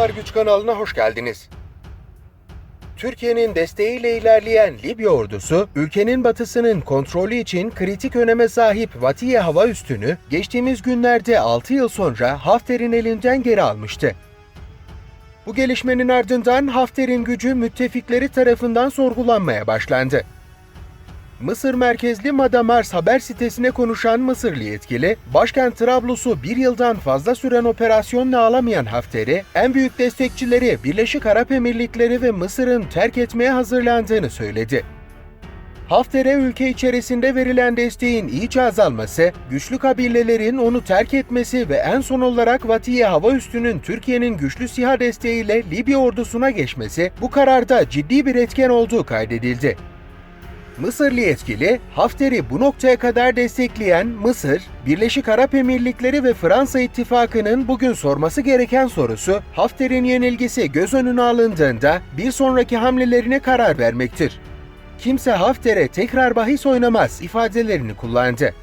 Süper Güç kanalına hoş geldiniz. Türkiye'nin desteğiyle ilerleyen Libya ordusu, ülkenin batısının kontrolü için kritik öneme sahip Vatiye hava üstünü geçtiğimiz günlerde 6 yıl sonra Hafter'in elinden geri almıştı. Bu gelişmenin ardından Hafter'in gücü müttefikleri tarafından sorgulanmaya başlandı. Mısır merkezli Madamars haber sitesine konuşan Mısırlı yetkili, başkent Trablus'u bir yıldan fazla süren operasyonla alamayan Hafter'i, en büyük destekçileri Birleşik Arap Emirlikleri ve Mısır'ın terk etmeye hazırlandığını söyledi. Hafter'e ülke içerisinde verilen desteğin iyice azalması, güçlü kabilelerin onu terk etmesi ve en son olarak Vatiye hava üstünün Türkiye'nin güçlü SİHA desteğiyle Libya ordusuna geçmesi bu kararda ciddi bir etken olduğu kaydedildi. Mısırlı yetkili, Hafter'i bu noktaya kadar destekleyen Mısır, Birleşik Arap Emirlikleri ve Fransa ittifakının bugün sorması gereken sorusu, Hafter'in yenilgisi göz önüne alındığında bir sonraki hamlelerine karar vermektir. Kimse Hafter'e tekrar bahis oynamaz ifadelerini kullandı.